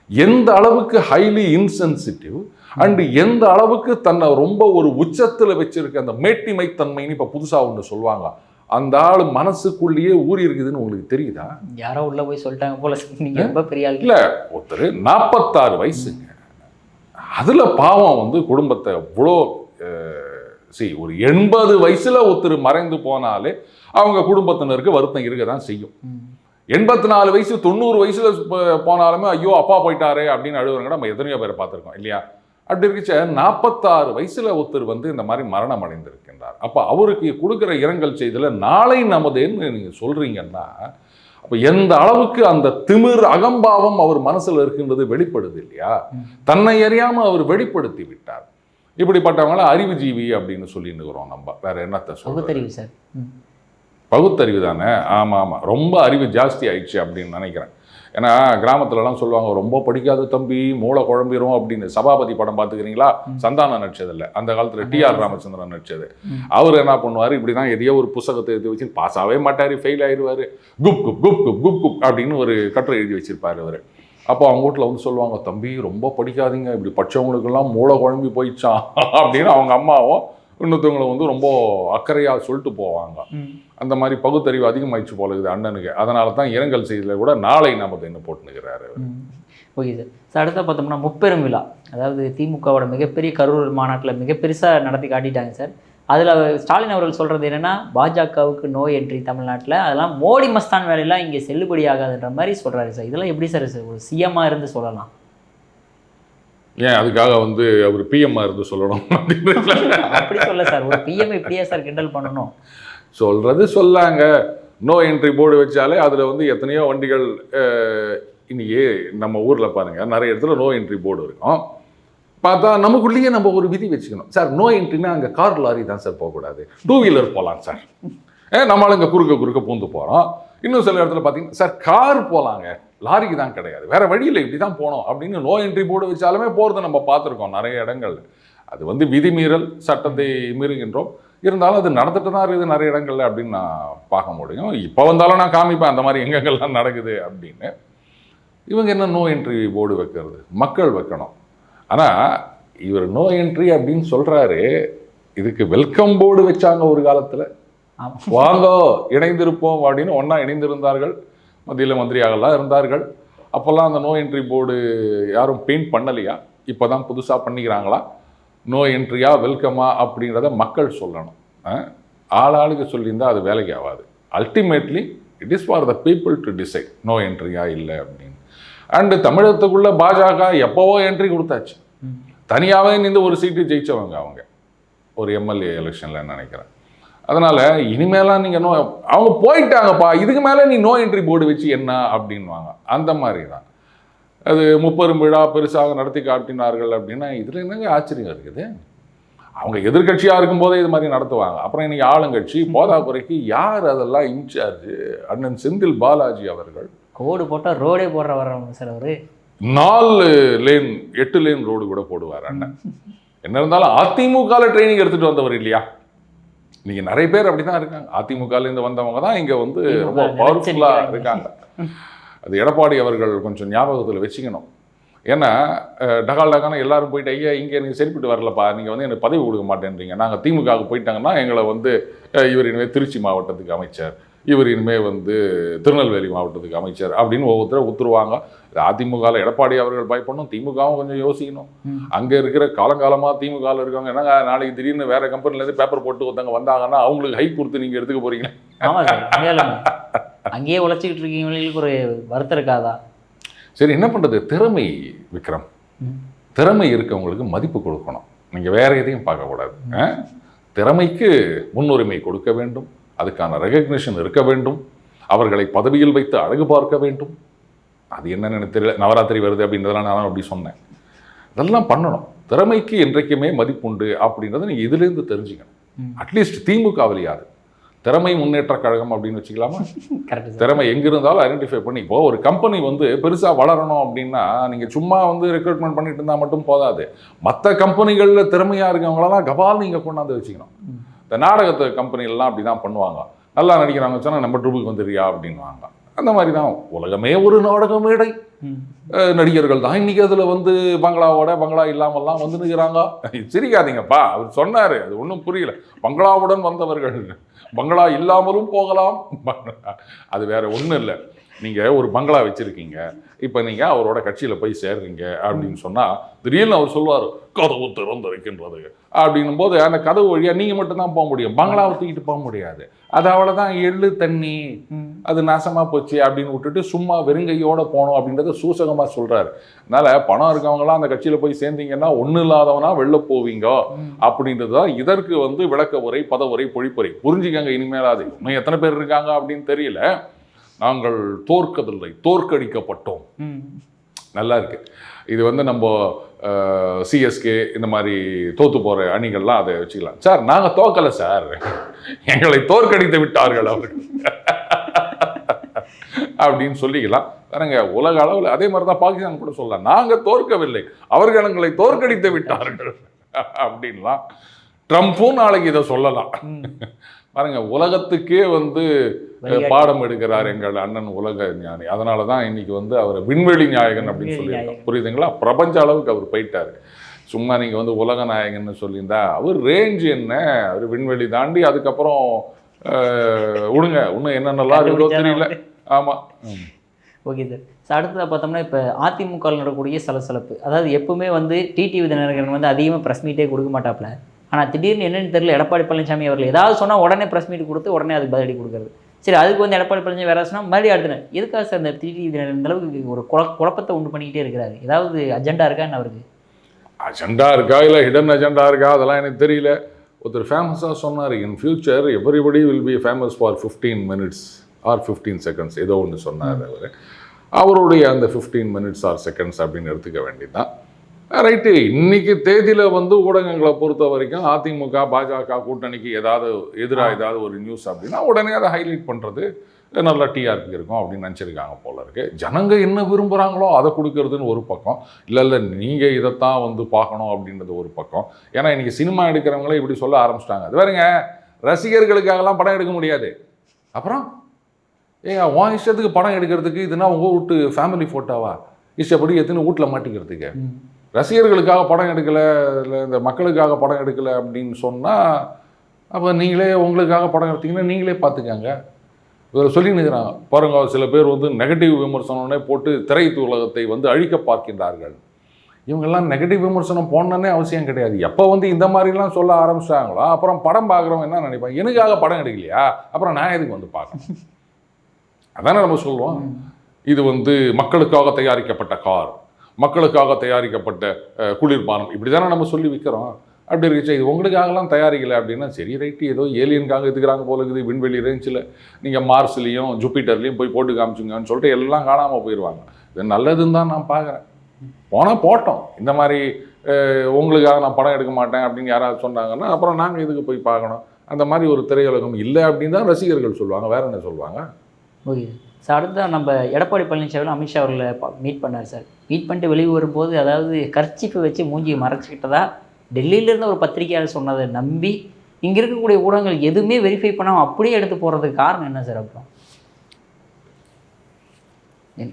எந்த அளவுக்கு ஹைலி இன்சென்சிட்டிவ் அண்டு எந்த அளவுக்கு தன்னை ரொம்ப ஒரு உச்சத்தில் வச்சிருக்க அந்த மேட்டிமை தன்மைன்னு இப்போ புதுசாக ஒன்று சொல்லுவாங்க. அந்த ஆள் மனசுக்குள்ளேயே ஊறி இருக்குதுன்னு உங்களுக்கு தெரியுதா? யாரோ உள்ள போய் சொல்லிட்டாங்க போல. நீங்க ரொம்ப பெரிய ஆள் இல்ல ஒருத்தர் நாற்பத்தாறு வயசுங்க. அதுல பாவம் வந்து குடும்பத்தை இவ்வளோ சி ஒரு எண்பது வயசுல ஒருத்தர் மறைந்து போனாலே அவங்க குடும்பத்தினருக்கு வருத்தம் இருக்க தான் செய்யும். எண்பத்தி நாலு வயசு தொண்ணூறு வயசுல போனாலுமே ஐயோ அப்பா போயிட்டாரே அப்படின்னு அழுவுறவங்க நம்ம எத்தனையோ பேரை பார்த்துருக்கோம் இல்லையா? அப்படி இருக்கச்ச நாற்பத்தாறு வயசுல ஒருத்தர் வந்து இந்த மாதிரி மரணம் அடைந்திருக்கின்றார். அப்ப அவருக்கு கொடுக்குற இரங்கல் செய்தியில நாளை நமதேன்னு நீங்க சொல்றீங்கன்னா அப்ப எந்த அளவுக்கு அந்த திமிர் அகம்பாவம் அவர் மனசுல இருக்கின்றது வெளிப்படுது இல்லையா. தன்னை அறியாம அவர் வெளிப்படுத்தி விட்டார். இப்படிப்பட்டவங்கள அறிவுஜீவி அப்படின்னு சொல்லிட்டு இருக்கிறோம் நம்ம. வேற என்னத்த பகுத்தறிவு சார். பகுத்தறிவு தானே? ஆமாம் ஆமாம் ரொம்ப அறிவு ஜாஸ்தி ஆயிடுச்சு அப்படின்னு நினைக்கிறேன். ஏன்னா கிராமத்துலலாம் சொல்லுவாங்க ரொம்ப படிக்காத தம்பி மூளை குழம்பிரும் அப்படின்னு. சபாபதி படம் பார்த்துக்கிறீங்களா. சந்தானம் நடிச்சதில்ல அந்த காலத்தில் டிஆர் ராமச்சந்திரன் நடிச்சது. அவர் என்ன பண்ணுவார்? இப்படி தான் எதையோ ஒரு புத்தகத்தை எழுதி வச்சு பாஸ் ஆகவே மாட்டார் ஃபெயில் ஆயிடுவார் குப் குப் குப் குப் குப் குப் அப்படின்னு ஒரு கட்டுரை எழுதி வச்சிருப்பாரு அவர். அப்போ அவங்க வீட்டில் வந்து சொல்லுவாங்க தம்பி ரொம்ப படிக்காதீங்க. இப்படி படிச்சவங்களுக்கெல்லாம் மூளை குழம்பி போயிடுச்சான் அப்படின்னு அவங்க அம்மாவும் இன்னொருத்தவங்களை வந்து ரொம்ப அக்கறையாக சொல்லிட்டு போவாங்க. அந்த மாதிரி பகுத்தறிவு அதிகமாயிடுச்சு போல இருக்குது அண்ணனுக்கு. அதனால தான் இரங்கல் செய்தியில் கூட நாளை நமது என்ன போட்டுனுக்கிறாரு ஓகே சார். சார் அடுத்த பார்த்தோம்னா முப்பெரும் விழா. அதாவது திமுகவோட மிகப்பெரிய கரூர் மாநாட்டில் மிக பெருசாக நடத்தி காட்டிட்டாங்க சார். அதில் ஸ்டாலின் அவர்கள் சொல்கிறது என்னென்னா பாஜகவுக்கு நோய் என்ட்ரி தமிழ்நாட்டில். அதெல்லாம் மோடி மஸ்தான் வேலையெல்லாம் இங்கே செல்லுபடி ஆகாதுன்ற மாதிரி சொல்கிறாரு சார். இதெல்லாம் எப்படி சார் சார் ஒரு சிஎம்மாக இருந்து சொல்லலாம்? ஏன் அதுக்காக வந்து அவர் பிஎம்மா இருந்து சொல்லணும் <laughs> அப்படி சொல்ல சார் ஒரு பிஎம் இப்படியே சார் கிண்டல் பண்ணணும். சொல்றது சொல்லாங்க. நோ என்ட்ரி போர்டு வச்சாலே அதில் வந்து எத்தனையோ வண்டிகள் இன்னைக்கு நம்ம ஊரில் பாருங்க நிறைய இடத்துல நோ என்ட்ரி போர்டு இருக்கும். பார்த்தா நமக்குள்ளேயே நம்ம ஒரு விதி வச்சுக்கணும். சார் நோ என்ட்ரினா அங்கே கார் லாரி தான் சார் போகக்கூடாது. டூ வீலர் போகலாம் சார். ஏ நம்மளால இங்கே குறுக்க குறுக்க பூந்து போகிறோம் இன்னும் சில இடத்துல பார்த்தீங்கன்னா சார் கார் போகலாங்க லாரிக்கு தான் கிடையாது. வேற வழியில் இப்படி தான் போகணும் அப்படின்னு நோ என்ட்ரி போர்டு வச்சாலுமே போகிறத நம்ம பார்த்துருக்கோம் நிறைய இடங்கள் அது வந்து விதிமீறல் சட்டத்தை மீறுகின்றோம். இருந்தாலும் அது நடந்துட்டு தான் இருக்குது நிறைய இடங்கள்ல அப்படின்னு நான் பார்க்க முடியும். இப்போ வந்தாலும் நான் காமிப்பேன் அந்த மாதிரி எங்கெங்கெல்லாம் நடக்குது அப்படின்னு. இவங்க என்ன நோ என்ட்ரி போர்டு வைக்கிறது? மக்கள் வைக்கணும். ஆனால் இவர் நோ என்ட்ரி அப்படின்னு சொல்றாரு. இதுக்கு வெல்கம் போர்டு வச்சாங்க ஒரு காலத்தில். வாங்கோ இணைந்திருப்போம் அப்படின்னு ஒன்றா இணைந்திருந்தார்கள். மத்தியில் மந்திரியாகலாம் இருந்தார்கள். அப்போல்லாம் அந்த நோ என்ட்ரி போர்டு யாரும் பெயிண்ட் பண்ணலையா? இப்போ தான் புதுசாக பண்ணிக்கிறாங்களா? நோ என்ட்ரியா வெல்கமா அப்படின்றத மக்கள் சொல்லணும்? ஆளாளுக்கு சொல்லியிருந்தா அது வேலைக்கு ஆகாது. Ultimately it is for the people to decide no என்ட்ரியா இல்லை அப்படின்னு. அண்டு தமிழகத்துக்குள்ள பாஜக எப்போவோ என்ட்ரி கொடுத்தாச்சு. தனியாகவே நின்று ஒரு சீட்டு ஜெயிச்சவங்க அவங்க. ஒரு எம்எல்ஏ எலெக்ஷனில் நினைக்கிறேன். அதனால் இனிமேலாம் நீங்கள் நோ அவங்க போயிட்டாங்கப்பா இதுக்கு மேலே நீ நோ என்ட்ரி போர்டு வச்சு என்ன அப்படின்வாங்க அந்த மாதிரி தான் அது முப்பெரும் விழா பெருசாக நடத்தி காட்டினார்கள் அப்படின்னா இதில் என்னங்க ஆச்சரியம் இருக்குது? அவங்க எதிர்க்கட்சியாக இருக்கும்போதே இது மாதிரி நடத்துவாங்க. அப்புறம் இன்னைக்கு ஆளுங்கட்சி போதாக்குறைக்கு யார் அதெல்லாம் இன்சார்ஜ் அண்ணன் செந்தில் பாலாஜி அவர்கள். கோடு போட்டால் ரோடே போடுற வர்றவங்க சார் அவரு. நாலு லேன் எட்டு லேன் ரோடு கூட போடுவார் அண்ணன். என்ன இருந்தாலும் அதிமுகவில் ட்ரைனிங் எடுத்துட்டு வந்தவர் இல்லையா? நீங்க நிறைய பேர் அப்படிதான் இருக்காங்க. அதிமுகல இருந்து வந்தவங்க தான் இங்க வந்து ரொம்ப பவர்ஃபுல்லா. இருக்காங்க. அது எடப்பாடி அவர்கள் கொஞ்சம் ஞாபகத்துல வச்சுக்கணும். ஏன்னா டகால் டகான எல்லாரும் போயிட்டு ஐயா இங்க எனக்கு சரிப்பட்டு வரலப்பா நீங்க வந்து எனக்கு பதவி கொடுக்க மாட்டேன்றீங்க. நாங்க திமுகவுக்கு போயிட்டாங்கன்னா எங்களை வந்து இவர் இனிமேல் திருச்சி மாவட்டத்துக்கு அமைச்சர். இவர் இனிமேல் வந்து திருநெல்வேலி மாவட்டத்துக்கு அமைச்சர் அப்படின்னு ஒவ்வொருத்தரும் உத்துருவாங்க இது அதிமுகவில் எடப்பாடி அவர்கள் பயப்படணும் திமுகவும் கொஞ்சம் யோசிக்கணும். அங்கே இருக்கிற காலங்காலமாக திமுகவில் இருக்கவங்க என்னங்க நாளைக்கு திடீர்னு வேற கம்பெனிலேருந்து பேப்பர் போட்டு ஒருத்தவங்க வந்தாங்கன்னா அவங்களுக்கு ஹை கொடுத்து நீங்கள் எடுத்துக்க போறீங்க ஆமாம் அங்கேயே உழைச்சிக்கிட்டு இருக்கீங்களுக்கு ஒரு வருத்தம் இருக்காதா? சரி என்ன பண்ணுறது திறமை விக்ரம். திறமை இருக்கவங்களுக்கு மதிப்பு கொடுக்கணும். நீங்கள் வேற எதையும் பார்க்கக்கூடாது? திறமைக்கு முன்னுரிமை கொடுக்க வேண்டும். அதுக்கான ரெகக்னிஷன் இருக்க வேண்டும். அவர்களை பதவியில் வைத்து அழகு பார்க்க வேண்டும். அது என்னன்னு எனக்கு தெரியல. நவராத்திரி வருது அப்படின்றதெல்லாம் நான் அப்படி சொன்னேன். இதெல்லாம் பண்ணணும். திறமைக்கு என்றைக்குமே மதிப்புண்டு அப்படின்றத நீங்கள் இதுலேருந்து தெரிஞ்சுக்கணும். அட்லீஸ்ட் திமுகவிலையாது திறமை முன்னேற்ற கழகம் அப்படின்னு வச்சுக்கலாமா? <laughs> திறமை எங்க இருந்தாலும் ஐடென்டிஃபை பண்ணி இப்போ ஒரு கம்பெனி வந்து பெருசா வளரணும் அப்படின்னா நீங்க சும்மா வந்து ரெக்ரூட்மெண்ட் பண்ணிட்டு இருந்தா மட்டும் போதாது. மற்ற கம்பெனிகள்ல திறமையா இருக்கவங்களெல்லாம் கபால் நீங்க கொண்டாந்து வச்சுக்கணும். இந்த நாடகத்து கம்பெனிலாம் அப்படி தான் பண்ணுவாங்க. நல்லா நடிக்கிறாங்க சொன்னா நம்ம ட்ரூப்புக்கு வந்துடுறியா? அப்படின்வாங்க அந்த மாதிரி தான் உலகமே ஒரு நாடக மேடை. நடிகர்கள் தான் இன்னைக்கு அதுல வந்து பங்களாவோட பங்களா இல்லாமல்லாம் வந்து நிற்கிறாங்க சிரிக்காதீங்கப்பா அவர் சொன்னாரு. அது ஒன்றும் புரியல. பங்களாவுடன் வந்தவர்கள். பங்களா இல்லாமலும் போகலாம். அது வேற ஒன்றும் இல்லை. நீங்க ஒரு பங்களா வச்சிருக்கீங்க. இப்போ நீங்க அவரோட கட்சியில போய் சேர்றீங்க அப்படின்னு சொன்னா திடீர்னு அவர் சொல்லுவார் கதவு திறந்திருக்கின்றது. அப்படின்னும் போது அந்த கதவு வழியா நீங்க மட்டும்தான் போக முடியும். பங்களாவை தூக்கிட்டு போக முடியாது. அது அவ்வளவுதான். எள்ளு தண்ணி. அது நாசமா போச்சு அப்படின்னு விட்டுட்டு சும்மா வெறுங்கையோட போகணும் அப்படின்றத சூசகமா சொல்றாரு. அதனால பணம் இருக்கவங்களாம் அந்த கட்சியில போய் சேர்ந்தீங்கன்னா ஒண்ணு இல்லாதவனா வெளில போவீங்க. அப்படின்றது தான் இதற்கு வந்து விளக்க உரை பதவுரை பொழிப்புரை. புரிஞ்சுக்கங்க இனிமேலாது இன்னும் எத்தனை பேர் இருக்காங்க அப்படின்னு தெரியல. நாங்கள் தோற்கதில்லை தோற்கடிக்கப்பட்டோம். நல்லா இருக்கு. இது வந்து நம்ம சிஎஸ்கே இந்த மாதிரி தோத்து போற அணிகள்லாம் அதை வச்சுக்கலாம். சார் நாங்க தோக்கல சார். எங்களை தோற்கடித்து விட்டார்கள் அவர்கள். அப்படின்னு சொல்லிக்கலாம். பாருங்க உலக அளவில் அதே மாதிரி தான் பாகிஸ்தான் கூட சொல்லலாம். நாங்க தோற்கவில்லை. அவர்கள் எங்களை தோற்கடித்து விட்டார்கள். அப்படின்லாம் ட்ரம்ப்பும் நாளைக்கு இதை சொல்லலாம். பாருங்க உலகத்துக்கே வந்து. பாடம் எடுக்கிறார் எங்கள் அண்ணன் உலக ஞானி. அதனால தான் இன்னைக்கு வந்து அவர் விண்வெளி நாயகன் அப்படின்னு சொல்லியிருக்கோம். நாயகன். புரியுதுங்களா? பிரபஞ்ச அளவுக்கு அவர் போயிட்டார். சும்மா நீங்கள் வந்து உலக நாயகன்னு சொல்லியிருந்தா அவர் ரேஞ்ச் என்ன? அவர் விண்வெளி தாண்டி அதுக்கப்புறம் விடுங்க இன்னும் என்னென்னலாம் இருக்குதோ தெரியல. ஆமாம் ஓகே சார். ஸோ அடுத்ததாக பார்த்தோம்னா இப்போ அதிமுகவில் நடக்கக்கூடிய சலசலப்பு. அதாவது எப்பவுமே வந்து டிடிவி தினகரன் வந்து அதிகமாக ப்ரெஸ் மீட்டே கொடுக்க மாட்டாப்ல. ஆனால் திடீர்னு என்னன்னு தெரியல எடப்பாடி பழனிசாமி அவர்கள் ஏதாவது சொன்னால் உடனே ப்ரெஸ் மீட் கொடுத்து உடனே அதுக்கு பதிலடி கொடுக்குறது. சரி அதுக்கு வந்து எடப்பாடி பழனிசாமி வேறு சொன்னால் மறுபடியும் அடுத்த எதுக்காக சார் டிடிவி தினகரன் இந்த அளவுக்கு ஒரு குழ குழப்பத்தை உண்டு பண்ணிக்கிட்டே இருக்கிறாரு? ஏதாவது அஜெண்டா இருக்கா என்ன அவருக்கு? அஜெண்டா இருக்கா இல்லை ஹிடன் அஜெண்டா இருக்கா? அதெல்லாம் எனக்கு தெரியல. ஒருத்தர் ஃபேமஸாக சொன்னார் in future everybody will be famous for fifteen minutes or fifteen seconds ஏதோ ஒன்று சொன்னார் அவர். அவருடைய அந்த ஃபிஃப்டீன் மினிட்ஸ் ஆர் செகண்ட்ஸ் அப்படின்னு எடுத்துக்க வேண்டியதுதான். ரைட்டு. இன்னைக்கு தேதியில் வந்து ஊடகங்களை பொறுத்த வரைக்கும் அதிமுக பாஜக கூட்டணிக்கு ஏதாவது எதிராக ஏதாவது ஒரு நியூஸ் அப்படின்னா உடனே அதை ஹைலைட் பண்ணுறது நல்ல டிஆர்பி இருக்கும் அப்படின்னு நினச்சிருக்காங்க போல இருக்கு. ஜனங்க என்ன விரும்புகிறாங்களோ அதை கொடுக்கறதுன்னு ஒரு பக்கம். இல்லை இல்லை நீங்கள் இதைத்தான் வந்து பார்க்கணும் அப்படின்றது ஒரு பக்கம். ஏன்னா இன்னைக்கு சினிமா எடுக்கிறவங்களே இப்படி சொல்ல ஆரம்பிச்சிட்டாங்க. அது வேறுங்க ரசிகர்களுக்காகலாம் படம் எடுக்க முடியாது. அப்புறம்? ஏங்க உன் இஷ்டத்துக்கு படம் எடுக்கிறதுக்கு இதுனா உங்கள் வீட்டு ஃபேமிலி ஃபோட்டோவா இஷ்டப்படி எத்தனை வீட்டில் மாட்டிக்கிறதுக்கு? ரசிகர்களுக்காக படம் எடுக்கலை இல்லை இந்த மக்களுக்காக படம் எடுக்கலை அப்படின்னு சொன்னால் அப்போ நீங்களே உங்களுக்காக படம் எடுத்தீங்கன்னா நீங்களே பார்த்துக்கங்க. இவர் சொல்லி நிற்கிறாங்க பாருங்க சில பேர் வந்து நெகட்டிவ் விமர்சனம்னே போட்டு திரைத்து உலகத்தை வந்து அழிக்க பார்க்கின்றார்கள். இவங்கெல்லாம் நெகட்டிவ் விமர்சனம் போடணுன்னே அவசியம் கிடையாது. எப்போ வந்து இந்த மாதிரிலாம் சொல்ல ஆரம்பிச்சிட்டாங்களோ அப்புறம் படம் பார்க்குறவங்க என்ன நினைப்பாங்க? எனக்காக படம் எடுக்கலையா? அப்புறம் நான் எதுக்கு வந்து பார்க்கணும்? அதானே நம்ம சொல்லுவோம். இது வந்து மக்களுக்காக தயாரிக்கப்பட்ட கார். மக்களுக்காக தயாரிக்கப்பட்ட குளிர்பானம். இப்படி தானே நம்ம சொல்லி விற்கிறோம் அப்படி இருந்துச்சு இது உங்களுக்காகலாம் தயாரிக்கலை அப்படின்னா சரி ரைட்டு. ஏதோ ஏலியனுக்காக எடுத்துக்கிறாங்க போல இருக்குது விண்வெளி ரேஞ்சில். நீங்கள் மார்ஸ்லேயும் ஜூபிட்டர்லேயும் போய் போட்டு காமிச்சுங்கன்னு சொல்லிட்டு எல்லாம் காணாமல் போயிடுவாங்க இது நல்லதுன்னு தான் நான் பார்க்குறேன் போனால் போட்டோம். இந்த மாதிரி உங்களுக்காக நான் படம் எடுக்க மாட்டேன் அப்படின்னு யாராவது சொன்னாங்கன்னா அப்புறம் நாங்கள் இதுக்கு போய் பார்க்கணும்? அந்த மாதிரி ஒரு திரையுலகம் இல்லை அப்படின்னு தான் ரசிகர்கள் சொல்லுவாங்க. வேற என்ன சொல்லுவாங்க? ஓகே. சார் அடுத்ததான் நம்ம எடப்பாடி பழனிசாமி அமித்ஷா அவர்களை மீட் பண்ணார் சார். மீட் பண்ணிட்டு வெளியே வரும்போது அதாவது கர்ச்சிப்பை வச்சு மூஞ்சியை மறைச்சிக்கிட்டதா? டெல்லியில இருந்த ஒரு பத்திரிகையாளர் சொன்னதை நம்பி இங்கே இருக்கக்கூடிய ஊடகங்கள் எதுவுமே வெரிஃபை பண்ணாமல் அப்படியே எடுத்து போகிறதுக்கு காரணம் என்ன சார் அப்புறம்?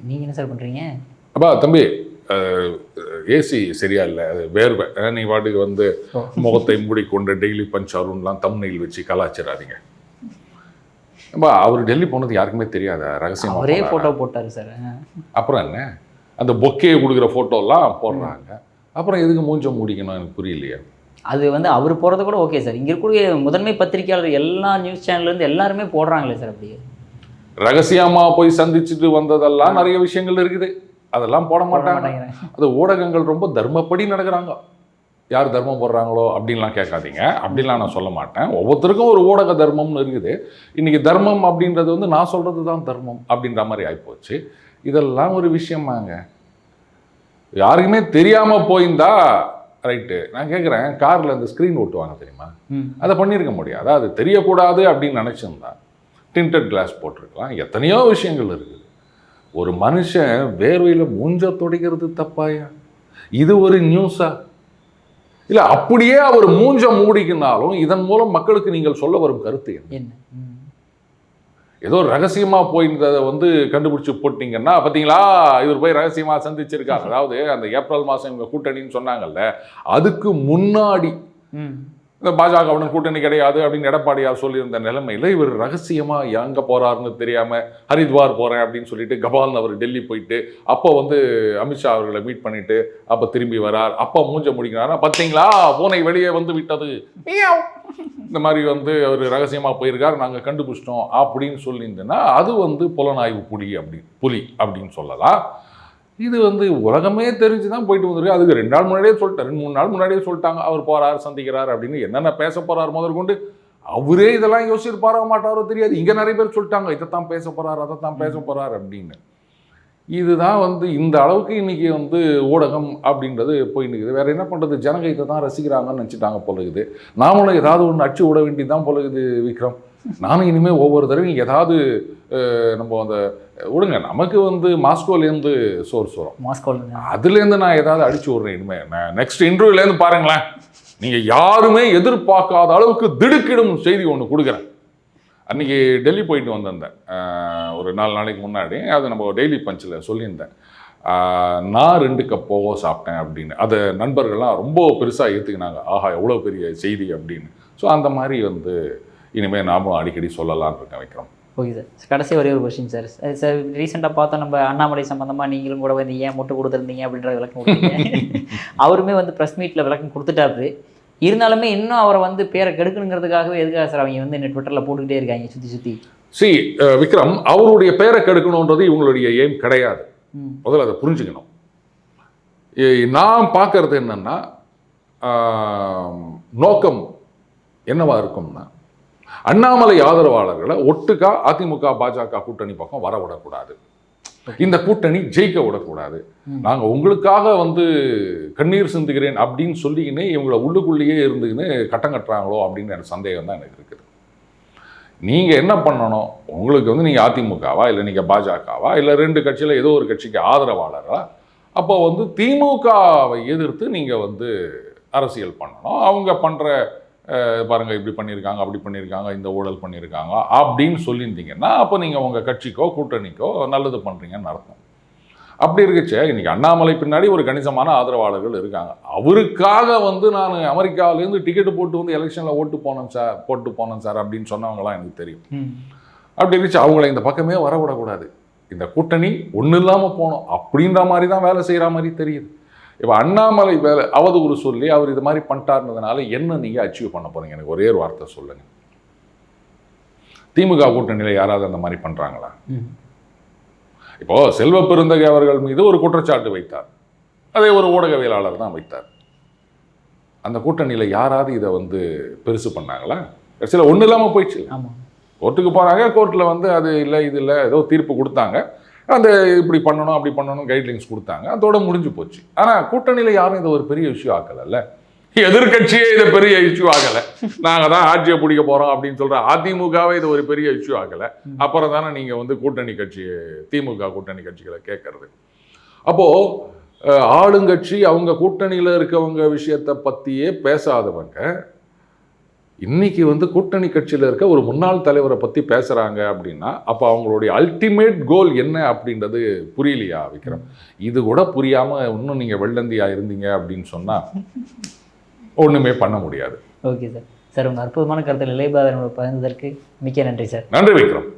நீங்கள் என்ன சார் பண்ணுறீங்க அப்பா தம்பி ஏசி சரியா இல்லை. அது வேர்வை. நீ வாட்டுக்கு வந்து. முகத்தை மூடிக்கொண்டு டெய்லி பஞ்ச் அருண்லாம் தம்னையில் வச்சு கலாச்சிடாதீங்க அப்பா அவர் டெல்லி போனது யாருக்குமே தெரியாதா? ரகசியமா அவரே போனாரா? ஃபோட்டோ போட்டார் சார் அப்புறம் என்ன? அந்த பொக்கே கொடுக்குற ஃபோட்டோலாம் போடுறாங்க. அப்புறம் எதுக்கு மூஞ்ச மூடிக்கணும்? எனக்கு புரியலையே. அது வந்து அவர் போகிறது கூட ஓகே சார் இங்கே இருக்கக்கூடிய முதன்மை பத்திரிகையாளர் எல்லா நியூஸ் சேனல்லேருந்து எல்லாருமே போடுறாங்களே சார் அப்படியே. ரகசியமா போய் சந்திச்சுட்டு வந்ததெல்லாம் நிறைய விஷயங்கள் இருக்குது. அதெல்லாம் போட மாட்டாங்க. அது ஊடகங்கள் ரொம்ப தர்மப்படி நடக்கிறாங்க. யார் தர்மம் போடுறாங்களோ அப்படின்லாம் கேட்காதீங்க. அப்படிலாம் நான் சொல்ல மாட்டேன். ஒவ்வொருத்தருக்கும் ஒரு ஊடக தர்மம்னு இருக்குது. இன்னைக்கு தர்மம் அப்படின்றது வந்து நான் சொல்றது தான் தர்மம் அப்படின்ற மாதிரி ஆயிப்போச்சு. இதெல்லாம் ஒரு விஷயமாங்க யாருக்குமே தெரியாம போயிருந்தா ரைட்டு நான் கேட்குறேன் காரில் இந்த ஸ்க்ரீன் ஓட்டுவாங்க தெரியுமா? அதை பண்ணியிருக்க முடியாது. அது தெரியக்கூடாது அப்படின்னு நினச்சிருந்தா டிண்டட் கிளாஸ் போட்டிருக்கலாம். எத்தனையோ விஷயங்கள் இருக்குது. ஒரு மனுஷன் வேர்வையில் மூஞ்ச துடைக்கிறது தப்பாயா? இது ஒரு நியூஸா இல்லை அப்படியே அவர் மூஞ்ச மூடிக்கினாலும் இதன் மூலம் மக்களுக்கு நீங்கள் சொல்ல வரும் கருத்து என்ன? ஏதோ ரகசியமா போயிருந்ததை வந்து கண்டுபிடிச்சு போட்டீங்கன்னா பார்த்தீங்களா இவர் போய் ரகசியமா சந்திச்சிருக்காரு. அதாவது அந்த ஏப்ரல் மாதம் இவங்க கூட்டணின்னு சொன்னாங்கல்ல அதுக்கு முன்னாடி இந்த பாஜகவுடன் கூட்டணி கிடையாது அப்படின்னு எடப்பாடியார் சொல்லியிருந்த நிலைமையில் இவர் ரகசியமா எங்க போறாருன்னு தெரியாம ஹரித்வார் போறேன் அப்படின்னு சொல்லிட்டு கபால்னு அவர் டெல்லி போயிட்டு அப்போ வந்து அமித்ஷா அவர்களை மீட் பண்ணிட்டு அப்போ திரும்பி வரார். அப்போ மூஞ்ச முடிக்கிறாரா பார்த்தீங்களா? பூனை வெளியே வந்து விட்டது. இந்த மாதிரி வந்து அவர் ரகசியமா போயிருக்கார் நாங்கள் கண்டுபிடிச்சிட்டோம் அப்படின்னு சொல்லியிருந்தேன்னா அது வந்து புலனாய்வு புலி அப்படின்னு புலி அப்படின்னு சொல்லலாம். இது வந்து உலகமே தெரிஞ்சு தான் போயிட்டு வந்திருக்கு. அதுக்கு ரெண்டு நாள் முன்னாடியே சொல்லிட்டேன் ரெண்டு மூணு நாள் முன்னாடியே சொல்லிட்டாங்க. அவர் போறார் சந்திக்கிறார் அப்படின்னு என்னென்ன பேச போறார் முதற்கொண்டு அவரே இதெல்லாம் யோசிச்சிருப்பாரோ மாட்டாரோ தெரியாது. இங்க நிறைய பேர் சொல்லிட்டாங்க இதைத்தான் பேச போறார் அதைத்தான் பேச போறார் அப்படின்னு. இதுதான் வந்து இந்த அளவுக்கு இன்னைக்கு வந்து ஊடகம் அப்படின்றது போய் நிற்குது வேற என்ன பண்றது? ஜனங்க இதை தான் ரசிக்கிறாங்கன்னு நினச்சிட்டாங்க போல இருக்குது. நாமளும் ஏதாவது ஒன்று அச்சு விட வேண்டியதுதான் போல இருக்குது விக்ரம். நானும் இனிமேல் ஒவ்வொரு தடவையும் ஏதாவது நம்ம அந்த விடுங்க நமக்கு வந்து மாஸ்கோலேருந்து சோர்ஸ் வரும் மாஸ்கோவில் அதுலேருந்து நான் ஏதாவது அடிச்சு விட்றேன் இனிமே. நான் நெக்ஸ்ட் இன்டர்வியூலேருந்து பாருங்களேன். நீங்கள் யாருமே எதிர்பார்க்காத அளவுக்கு திடுக்கிடும் செய்தி ஒன்று கொடுக்குறேன். அன்னைக்கு டெல்லி போயிட்டு வந்திருந்தேன். ஒரு நாலு நாளைக்கு முன்னாடி. அது நம்ம டெய்லி பஞ்சில் சொல்லியிருந்தேன். நான் ரெண்டு கப் போவோ சாப்பிட்டேன் அப்படின்னு. அதை நண்பர்கள்லாம் ரொம்ப பெருசாக ஏற்றுக்கினாங்க ஆஹா எவ்வளோ பெரிய செய்தி அப்படின்னு. ஸோ அந்த மாதிரி வந்து இனிமேல் நாமும் அடிக்கடி சொல்லலாம்னு இருக்கேன் விக்ரம் ஓகே சார் கடைசி ஒரே ஒரு கொஸ்டின் சார் சார் ரீசெண்டாக பார்த்தோம் நம்ம அண்ணாமலை சம்மந்தமாக நீங்களும் கூட வந்து ஏன் முட்டு கொடுத்துருந்தீங்க அப்படின்ற விளக்கம் கொடுத்தீங்க. <laughs> அவருமே வந்து ப்ரெஸ் மீட்டில் விளக்கம் கொடுத்துட்டாரு. இருந்தாலுமே இன்னும் அவரை வந்து பேரை கெடுக்கணுங்கிறதுக்காகவே எதுக்காக சார் அவங்க வந்து ட்விட்டரில் போட்டுக்கிட்டே இருக்காங்க சுற்றி சுற்றி சி விக்ரம் அவருடைய பேரை கெடுக்கணுன்றது இவங்களுடைய எய்ம் கிடையாது. முதல்ல அதை புரிஞ்சுக்கணும். நான் பார்க்கறது என்னன்னா நோக்கம் என்னவா இருக்கும்னா அண்ணாமலை ஆதரவாளர்களை ஒட்டுக்கா அதிமுக பாஜக கூட்டணி பக்கம் வர விடக்கூடாது. இந்த கூட்டணி ஜெயிக்க விடக்கூடாது. நாங்கள் உங்களுக்காக வந்து கண்ணீர் சிந்துகிறேன் அப்படின்னு சொல்லிக்கின்னு இவங்களை உள்ளுக்குள்ளேயே இருந்துக்கின்னு கட்டம் கட்டுறாங்களோ அப்படின்னு எனக்கு சந்தேகம் தான் எனக்கு இருக்குது. நீங்கள் என்ன பண்ணணும்? உங்களுக்கு வந்து நீங்கள் அதிமுகவா இல்லை நீங்கள் பாஜகவா? இல்லை ரெண்டு கட்சியில் ஏதோ ஒரு கட்சிக்கு ஆதரவாளரா? அப்போ வந்து திமுகவை எதிர்த்து நீங்கள் வந்து அரசியல் பண்ணணும். அவங்க பண்ணுற பாருங்க இப்படி பண்ணியிருக்காங்க அப்படி பண்ணியிருக்காங்க இந்த ஊழல் பண்ணியிருக்காங்க அப்படின்னு சொல்லியிருந்தீங்கன்னா அப்போ நீங்கள் உங்கள் கட்சிக்கோ கூட்டணிக்கோ நல்லது பண்ணுறீங்கன்னு அர்த்தம். அப்படி இருக்குச்சே இன்னைக்கு அண்ணாமலை பின்னாடி ஒரு கணிசமான ஆதரவாளர்கள் இருக்காங்க. அவருக்காக வந்து நான் அமெரிக்காவிலேருந்து டிக்கெட் போட்டு வந்து எலெக்ஷனில் ஓட்டு போனேன் சார் போட்டு போனேன் சார் அப்படின்னு சொன்னவங்களாம் எனக்கு தெரியும். அப்படி இருந்துச்சு அவங்கள இந்த பக்கமே வரவிடக்கூடாது. இந்த கூட்டணி ஒன்றும் இல்லாமல் போகணும் அப்படின்ற மாதிரி தான் வேலை செய்கிற மாதிரி தெரியுது. இப்போ அண்ணாமலை வேலை அவதூறு சொல்லி அவர் இது மாதிரி பண்ணிட்டாருன்றதுனால என்ன நீங்கள் அச்சீவ் பண்ண போறீங்க? எனக்கு ஒரே ஒரு வார்த்தை சொல்லுங்கள் திமுக கூட்டணியில் யாராவது அந்த மாதிரி பண்ணுறாங்களா இப்போ செல்வ பெருந்தகை அவர்கள் மீது ஒரு குற்றச்சாட்டு வைத்தார். அதே ஒரு ஊடகவியலாளர் தான் வைத்தார். அந்த கூட்டணியில் யாராவது இதை வந்து பெருசு பண்ணாங்களா? கடைசியில் ஒன்றும் இல்லாமல் போயிடுச்சு. கோர்ட்டுக்கு போனாங்க கோர்ட்டில் வந்து அது இல்லை இது இல்லை ஏதோ தீர்ப்பு கொடுத்தாங்க. அந்த இப்படி பண்ணணும் அப்படி பண்ணணும் கைட்லைன்ஸ் கொடுத்தாங்க. அதோட முடிஞ்சு போச்சு. ஆனால் கூட்டணியில் யாரும் இதை ஒரு பெரிய இஷ்யூ ஆக்கலைல்ல. எதிர்க்கட்சியே இதை பெரிய இஷ்யூ ஆகலை. நாங்கள் தான் ஆட்சியை பிடிக்க போகிறோம் அப்படின்னு சொல்கிற அதிமுகவே இது ஒரு பெரிய இஷ்யூ ஆகலை. அப்புறம் தானே நீங்கள் வந்து கூட்டணி கட்சி திமுக கூட்டணி கட்சிகளை கேட்கறது. அப்போது ஆளுங்கட்சி அவங்க கூட்டணியில் இருக்கவங்க விஷயத்தை பற்றியே பேசாதவங்க இன்னைக்கு வந்து கூட்டணி கட்சியில் இருக்க ஒரு முன்னாள் தலைவரை பற்றி பேசுகிறாங்க அப்படின்னா அப்போ அவங்களுடைய அல்டிமேட் கோல் என்ன அப்படின்றது புரியலையா விக்ரம்? இது கூட புரியாமல் இன்னும் நீங்கள் வெள்ளந்தியா இருந்தீங்க அப்படின்னு சொன்னால் ஒன்றுமே பண்ண முடியாது. Okay sir. சார் உங்கள் அற்புதமான கருத்தில் இளையபாதனோட பகிர்ந்ததற்கு மிக்க நன்றி சார். நன்றி விக்ரம்.